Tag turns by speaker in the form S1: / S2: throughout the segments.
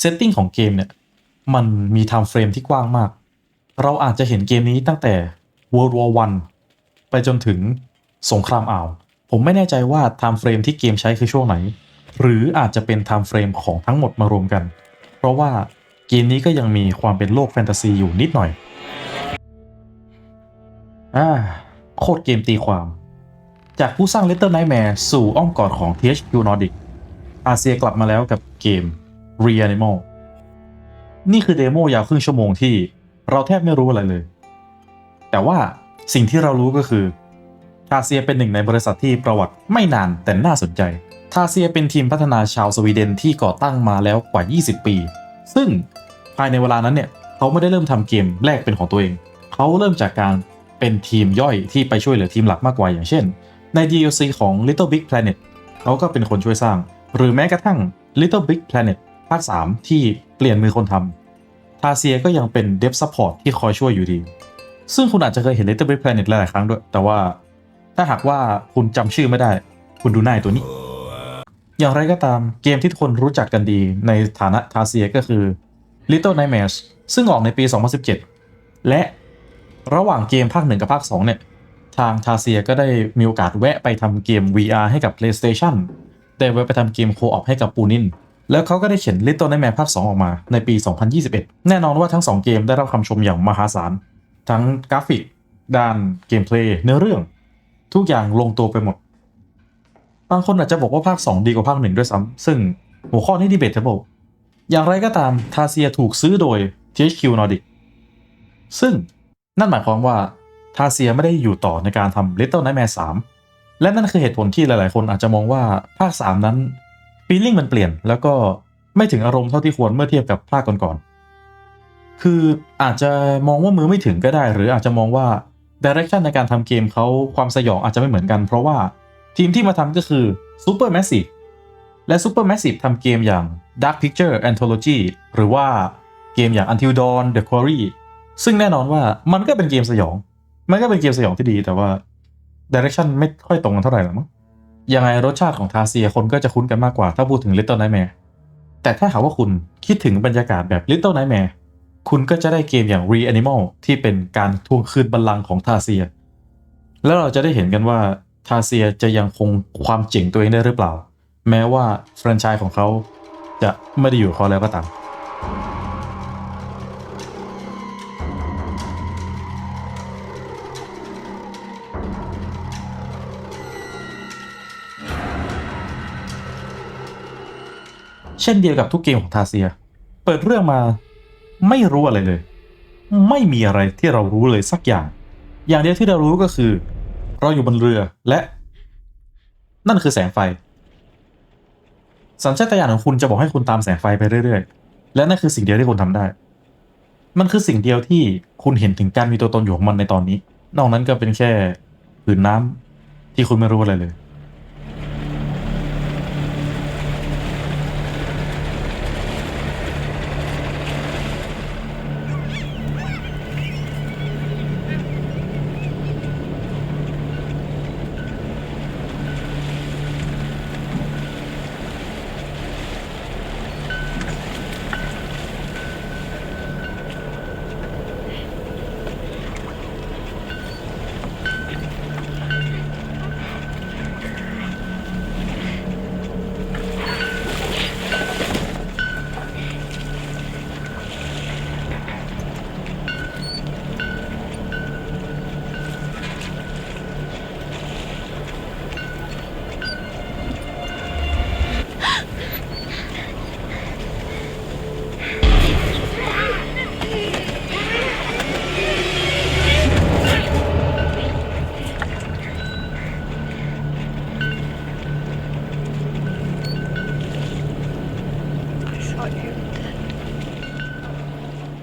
S1: เซตติ้งของเกมเนี่ย มันมีไทม์เฟรมที่กว้างมาก เราอาจจะเห็นเกมนี้ตั้งแต่ World War One ไปจนถึงสงครามอ่าว ผมไม่แน่ใจว่าไทม์เฟรมที่เกมใช้คือช่วงไหน หรืออาจจะเป็นไทม์เฟรมของทั้งหมดมารวมกัน เพราะว่าเกมนี้ก็ยังมีความเป็นโลกแฟนตาซีอยู่นิดหน่อย อ่า โคตรเกมตีความ จากผู้สร้าง Little Nightmare สู่อ้อมกอดของ THQ Nordic อาเซียกลับมาแล้วกับเกม Reanimal นี่คือเดโมยาวครึ่งชั่วโมงที่เราแทบไม่รู้อะไรเลย แต่ว่าสิ่งที่เรารู้ก็คือทาเซียเป็นหนึ่งในบริษัทที่ประวัติไม่นานแต่น่าสนใจทาเซียเป็นทีมพัฒนาชาวสวีเดนที่ก่อตั้งมาแล้วกว่า 20 ปี ซึ่งภายในเวลานั้นเนี่ยเขาไม่ได้เริ่มทำเกมแรกเป็นของตัวเอง เขาเริ่มจากการเป็นทีมย่อยที่ไปช่วยเหลือทีมหลักมากกว่าอย่างเช่น ใน DLC ของ Little Big Planet เขาก็เป็นคนช่วยสร้าง หรือแม้กระทั่ง Little Big Planet ภาค 3 ที่เปลี่ยนมือคนทำทาเซียก็ยังเป็น Dev Support ที่คอยช่วยอยู่ดี ซึ่งคุณอาจจะเคยเห็น Little Big Planet หลายครั้งด้วย แต่ว่าถ้าหากว่าคุณจำชื่อไม่ได้ คุณดูหน้าตัวนี้ อย่างไรก็ตามเกมที่ทุกคนรู้จักกันดีในฐานะทาเซียก็คือ Little Nightmares ซึ่งออกในปี 2017 และระหว่างเกมภาค 1 กับภาค 2 เนี่ย ทางทาเซียก็ได้มีโอกาสแวะไปทำเกม VR ให้กับ PlayStation ได้แวะไปทำเกมโคออปให้กับปูนิน แล้วเขาก็ได้เขียน Little Nightmare ภาค 2 ออกมาในปี 2021 แน่นอนว่าทั้ง 2 เกมได้รับคำชมอย่างมหาศาล ทั้งกราฟิก ด้านเกมเพลย์เนื้อเรื่อง ทุกอย่างลงตัวไปหมด บางคนอาจจะบอกว่าภาค 2 ดีกว่าภาค 1 ด้วยซ้ำซึ่งหัวข้อนี้ดีเบตเทเบิลอย่างไรก็ตามทาเซียถูกซื้อโดย THQ Nordic ซึ่งนั่นหมายความว่าทาเซียไม่ได้อยู่ต่อในการทำ Little Nightmare 3 และนั่นคือเหตุผลที่หลาย ๆ คนอาจจะมองว่าภาค 3 นั้น ฟีลลิ่งมันเปลี่ยน แล้วก็ไม่ถึงอารมณ์เท่าที่ควรเมื่อเทียบกับภาคก่อนๆ คืออาจจะมองว่ามือไม่ถึงก็ได้ หรืออาจจะมองว่าดิเรกชันในการทำเกมเขาความสยองอาจจะไม่เหมือนกัน เพราะว่าทีมที่มาทำก็คือ Super Massive และ Super Massive ทำเกมอย่าง Dark Picture Anthology หรือว่าเกมอย่าง Until Dawn The Quarry ซึ่งแน่นอนว่ามันก็เป็นเกมสยอง มันก็เป็นเกมสยองที่ดีแต่ว่าดิเรกชันไม่ค่อยตรงกันเท่าไหร่หรอกมั้ง ยังไงรสชาติของทาเซียคนก็จะคุ้นกันมากกว่าถ้าพูดถึง Little Nightmare แต่ถ้าหากว่าคุณคิดถึงบรรยากาศแบบ Little Nightmare คุณก็จะได้เกมอย่าง Reanimal ที่เป็นการทวงคืนบัลลังก์ของทาเซีย แล้วเราจะได้เห็นกันว่าทาเซียจะยังคงความเจ๋งตัวเองได้หรือเปล่า แม้ว่าแฟรนไชส์ของเขาจะไม่ได้อยู่กับเขาแล้วก็ตาม เช่นเดียวกับทุกเกมของทาเซีย เปิดเรื่องมาไม่รู้อะไรเลย ไม่มีอะไรที่เรารู้เลยสักอย่าง อย่างเดียวที่เรารู้ก็คือ เราอยู่บนเรือและ นั่นคือแสงไฟ สัญชาตญาณของคุณจะบอกให้คุณตามแสงไฟไปเรื่อยๆ และนั่นคือสิ่งเดียวที่คุณทำได้ มันคือสิ่งเดียวที่คุณเห็นถึงการมีตัวตนอยู่ของมันในตอนนี้ นอกนั้นก็เป็นแค่ผืนน้ำที่คุณไม่รู้อะไรเลย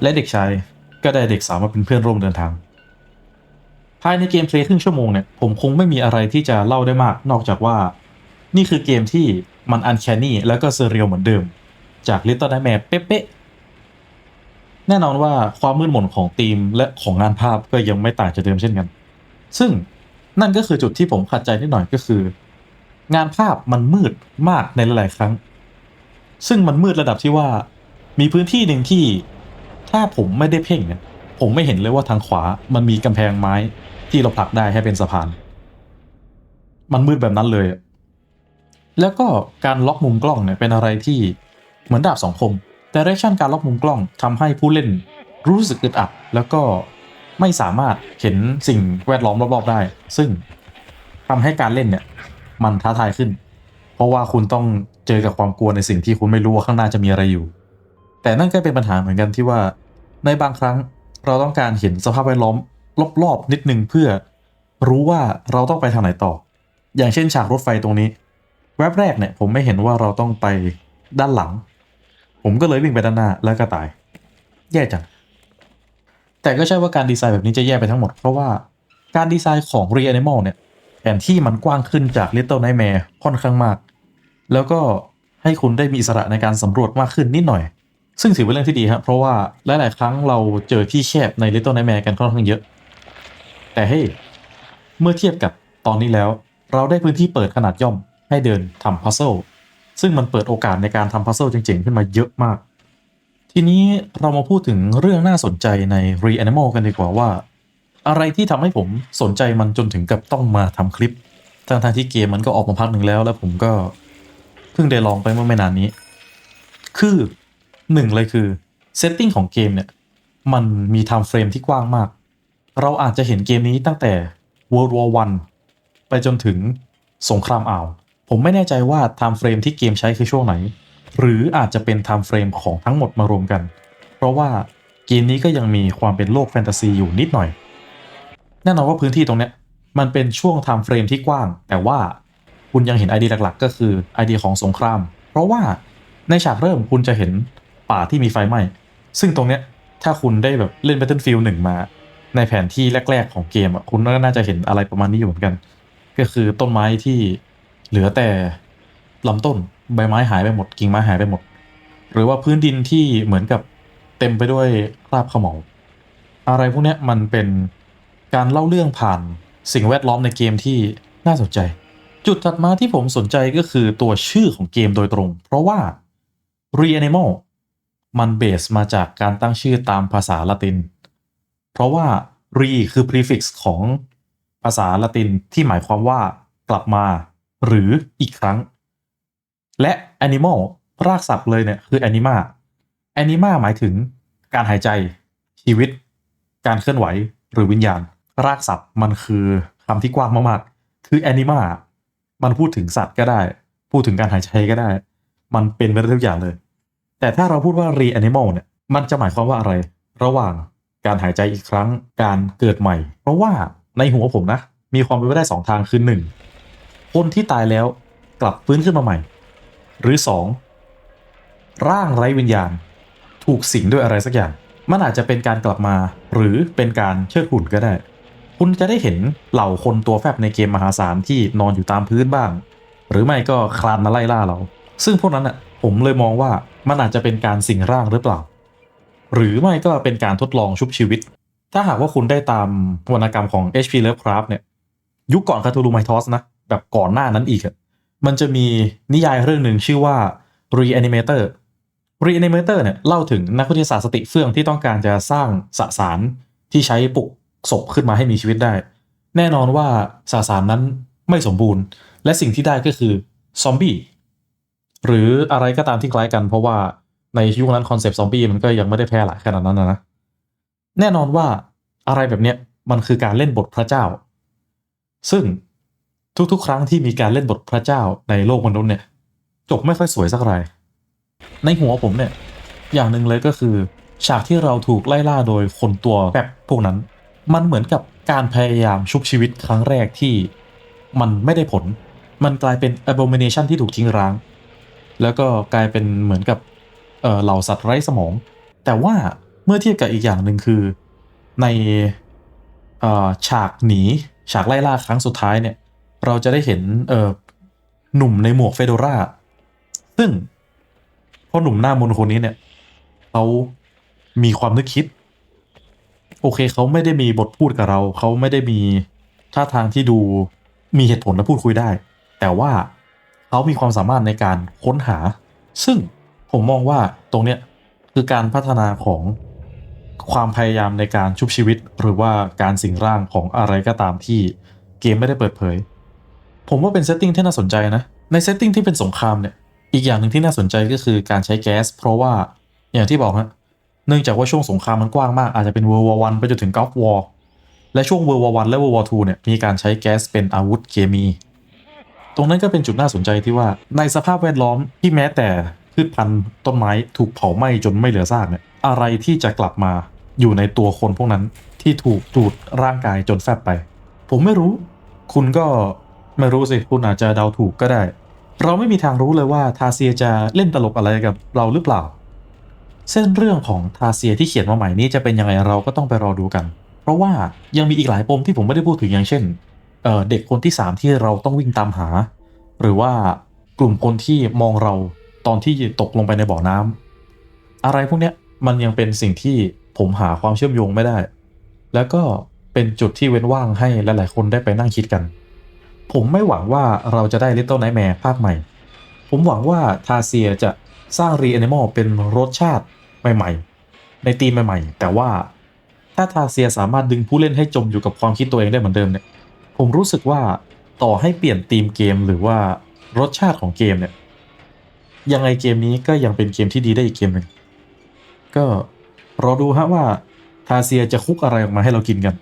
S1: และเด็กชายก็ได้เด็กสาวมาเป็นเพื่อนร่วมเดินทาง ภายในเกมเพลย์ครึ่งชั่วโมงเนี่ยผมคงไม่มีอะไรที่จะเล่าได้มาก นอกจากว่า นี่คือเกมที่มันอันแคนนี่แล้วก็เซเรียลเหมือนเดิม จาก Little Nightmare เป๊ะๆแน่นอนว่าความมืดมนของธีมและของงานภาพก็ยังไม่ต่างจากเดิมเช่นกัน ซึ่งนั่นก็คือจุดที่ผมขัดใจนิดหน่อยก็คือ งานภาพมันมืดมากในหลายๆครั้ง ซึ่งมันมืดระดับที่ว่า มีพื้นที่หนึ่งที่ ถ้าผมไม่ได้เพ่งเนี่ย ผมไม่เห็นเลยว่าทางขวามันมีกำแพงไม้ที่เราผลักได้ให้เป็นสะพาน มันมืดแบบนั้นเลย แล้วก็การล็อกมุมกล้องเนี่ยเป็นอะไรที่เหมือนดาบสองคมแต่เรชั่นการล็อกมุมกล้องทำให้ผู้เล่นรู้สึกอึดอัด แล้วก็ไม่สามารถเห็นสิ่งแวดล้อมรอบๆได้ ซึ่งทำให้การเล่นเนี่ย มันท้าทายขึ้น เพราะว่าคุณต้องเจอกับความกลัวในสิ่งที่คุณไม่รู้ว่าข้างหน้าจะมีอะไรอยู่ แต่นั่นก็เป็นปัญหาเหมือนกันที่ว่า ในบางครั้งเราต้องการเห็นสภาพแวดล้อมรอบๆนิดนึงเพื่อรู้ว่าเราต้องไปทางไหนต่อ อย่างเช่นฉากรถไฟตรงนี้ แวบแรกเนี่ยผมไม่เห็นว่าเราต้องไปด้านหลัง ผมก็เลยวิ่งไปด้านหน้าแล้วก็ตาย แย่จัง แต่ก็ใช่ว่าการดีไซน์แบบนี้จะแย่ไปทั้งหมด เพราะว่าการดีไซน์ของ Reanimal เนี่ยแผนที่มันกว้างขึ้นจาก Little Nightmare ค่อนข้างมาก แล้วก็ให้คุณได้มีอิสระในการสำรวจมากขึ้นนิดหน่อย ซึ่งถือเป็นเรื่องที่ดีครับเพราะว่าหลาย ๆ ครั้งเราเจอที่แคบใน Little Nightmare กันค่อนข้างเยอะ แต่เฮ้ยเมื่อเทียบกับตอนนี้แล้ว เราได้พื้นที่เปิดขนาดย่อมให้เดินทำพัซ z ซ e ซึ่งมันเปิดโอกาสในการทำพัซ z ซ e เจ๋ง ๆ ขึ้นมาเยอะมาก ทีนี้เรามาพูดถึงเรื่องน่าสนใจใน Reanimal กันดีกว่าว่า อะไรที่ทำให้ผมสนใจมันจนถึงกับต้องมาทำคลิปทั้งทางที่เกมมันก็ออกมาพักหนึ่งแล้ว แล้วผมก็เพิ่งได้ลองไปเมื่อไม่นานนี้ คือ หนึ่งเลยคือเซตติ้งของเกมเนี่ย มันมีไทม์เฟรมที่กว้างมาก เราอาจจะเห็นเกมนี้ตั้งแต่ World War One ไปจนถึงสงครามอ่าว ผมไม่แน่ใจว่าไทม์เฟรมที่เกมใช้คือช่วงไหน หรืออาจจะเป็นไทม์เฟรมของทั้งหมดมารวมกัน เพราะว่าเกมนี้ก็ยังมีความเป็นโลกแฟนตาซีอยู่นิดหน่อย แน่นอนว่าพื้นที่ตรงเนี้ยมันเป็นช่วงไทม์เฟรมที่กว้าง แต่ว่าคุณยังเห็น ID หลักๆ ก็คือ ID ของสงคราม เพราะว่าในฉากเริ่มคุณจะเห็น ป่าที่มีไฟไหม้ ซึ่งตรงเนี้ยถ้าคุณได้แบบเล่น Battlefield 1 มา ในแผนที่แรก ๆ ของเกมอะคุณก็น่าจะเห็นอะไรประมาณนี้อยู่เหมือนกัน ก็คือต้นไม้ที่เหลือแต่ลำต้นใบไม้หายไปหมดกิ่งไม้หายไปหมด หรือว่าพื้นดินที่เหมือนกับเต็มไปด้วยคราบขมเหลอะไรพวกนี้มันเป็นการเล่าเรื่องผ่านสิ่งแวดล้อมในเกมที่น่าสนใจ จุดถัดมาที่ผมสนใจก็คือตัวชื่อของเกมโดยตรง เพราะว่า Reanimal มันเบสมาจากการตั้งชื่อตามภาษาละติน เพราะว่า re คือ prefix ของภาษาละตินที่หมายความว่ากลับมา หรืออีกครั้ง และ animal รากศัพท์เลยเนี่ยคือ anima anima หมายถึงการหายใจ ชีวิต การเคลื่อนไหวหรือวิญญาณ รากศัพท์มันคือคำที่กว้างมากๆ คือ anima มันพูดถึงสัตว์ก็ได้ พูดถึงการหายใจก็ได้ มันเป็นไปได้ทุกอย่างเลย แต่ถ้าเราพูดว่า reanimal เนี่ยมันจะหมายความว่าอะไร ระหว่างการหายใจอีกครั้งการเกิดใหม่ เพราะว่าในหัวผมนะ มีความเป็นไปได้สองทางคือหนึ่งคนที่ตายแล้วกลับฟื้นขึ้นมาใหม่ หรือสองร่างไร้วิญญาณ ถูกสิงด้วยอะไรสักอย่าง มันอาจจะเป็นการกลับมา หรือเป็นการเชิดหุ่นก็ได้ คุณจะได้เห็นเหล่าคนตัวแฟบในเกมมหาศาลที่นอนอยู่ตามพื้นบ้าง หรือไม่ก็คลานมาไล่ล่าเรา ซึ่งพวกนั้นอะผมเลยมองว่า มันอาจจะเป็นการสิงร่างหรือเปล่า หรือไม่ก็เป็นการทดลองชุบชีวิต ถ้าหากว่าคุณได้ตามวรรณกรรมของ H.P. Lovecraft เนี่ย ยุคก่อนคาทูลูไมทอสนะ แบบก่อนหน้านั้นอีกมันจะมีนิยายเรื่องหนึ่งชื่อว่า Reanimator Reanimator เนี่ยเล่าถึงนักวิทยาศาสตร์สติเฟื่องที่ต้องการจะสร้างสสารที่ใช้ปลุกศพขึ้นมาให้มีชีวิตได้ แน่นอนว่าสสารนั้นไม่สมบูรณ์ และสิ่งที่ได้ก็คือซอมบี้ หรืออะไรก็ตามที่คล้ายกัน เพราะว่าในยุคนั้นคอนเซปต์ซอมบี้มันก็ยังไม่ได้แพร่หลายขนาดนั้นนะแน่นอนว่าอะไรแบบเนี้ยมันคือการเล่นบทพระเจ้า ซึ่งทุกๆ ครั้งที่มีการเล่นบทพระเจ้าในโลกมนุษย์เนี่ย จบไม่ค่อยสวยสักไรในหัวผมเนี่ย อย่างหนึ่งเลยก็คือ ฉากที่เราถูกไล่ล่าโดยคนตัวแบบพวกนั้น มันเหมือนกับการพยายามชุบชีวิตครั้งแรกที่มันไม่ได้ผล มันกลายเป็น abomination ที่ถูกทิ้งร้าง แล้วก็กลายเป็นเหมือนกับเหล่าสัตว์ไร้สมอง แต่ว่าเมื่อเทียบกับอีกอย่างหนึ่งคือในฉากหนีฉากไล่ล่าครั้งสุดท้ายเนี่ย เราจะได้เห็นหนุ่มในหมวกเฟโดราซึ่งพ่อหนุ่มหน้ามนคนนี้เนี่ยเขามีความนึกคิด โอเคเขาไม่ได้มีบทพูดกับเรา เขาไม่ได้มีท่าทางที่ดูมีเหตุผลและพูดคุยได้ แต่ว่า เขามีความสามารถในการค้นหา ซึ่งผมมองว่าตรงเนี้ยคือการพัฒนาของความพยายามในการชุบชีวิต หรือว่าการสิงร่างของอะไรก็ตามที่เกมไม่ได้เปิดเผย ผมว่าเป็นเซตติ้งที่น่าสนใจนะ ในเซตติ้งที่เป็นสงครามเนี่ย อีกอย่างหนึ่งที่น่าสนใจก็คือการใช้แก๊ส เพราะว่าอย่างที่บอกฮะ เนื่องจากว่าช่วงสงครามมันกว้างมาก อาจจะเป็น World War 1ไปจนถึง Gulf War และช่วง World War 1และ World War 2เนี่ย มีการใช้แก๊สเป็นอาวุธเคมี ตรงนั้นก็เป็นจุดน่าสนใจที่ว่าในสภาพแวดล้อมที่แม้แต่พืชพันธุ์ต้นไม้ถูกเผาไหม้จนไม่เหลือซากเนี่ยอะไรที่จะกลับมาอยู่ในตัวคนพวกนั้นที่ถูกดูดร่างกายจนแฟบไป ผมไม่รู้ คุณก็ไม่รู้สิ คุณอาจจะเดาถูกก็ได้ เราไม่มีทางรู้เลยว่าทาเซียจะเล่นตลกอะไรกับเราหรือเปล่า เส้นเรื่องของทาเซียที่เขียนมาใหม่นี้จะเป็นยังไงเราก็ต้องไปรอดูกัน เพราะว่ายังมีอีกหลายปมที่ผมไม่ได้พูดถึงอย่างเช่น เด็กคนที่ 3 ที่เราต้องวิ่งตามหา หรือว่ากลุ่มคนที่มองเราตอนที่ตกลงไปในบ่อน้ำอะไรพวกเนี้ยมันยังเป็นสิ่งที่ผมหาความเชื่อมโยงไม่ได้ แล้วก็เป็นจุดที่เว้นว่างให้หลายๆคนได้ไปนั่งคิดกัน ผมไม่หวังว่าเราจะได้ Little Nightmare ภาคใหม่ ผมหวังว่าทาเซียจะสร้าง r e a n i m a l เป็นรสชาติใหม่ ๆ ในธีมใหม่ ๆ แต่ว่าถ้าทาเซียสามารถดึงผู้เล่นให้จมอยู่กับความคิดตัวเองได้เหมือนเดิมเนี่ย ผมรู้สึกว่าต่อให้เปลี่ยนธีมเกมหรือว่ารสชาติของเกมเนี่ย ยังไงเกมนี้ก็ยังเป็นเกมที่ดีได้อีกเกมหนึ่งก็รอดูฮะว่าทาเซียจะคุกอะไรออกมาให้เรากินกัน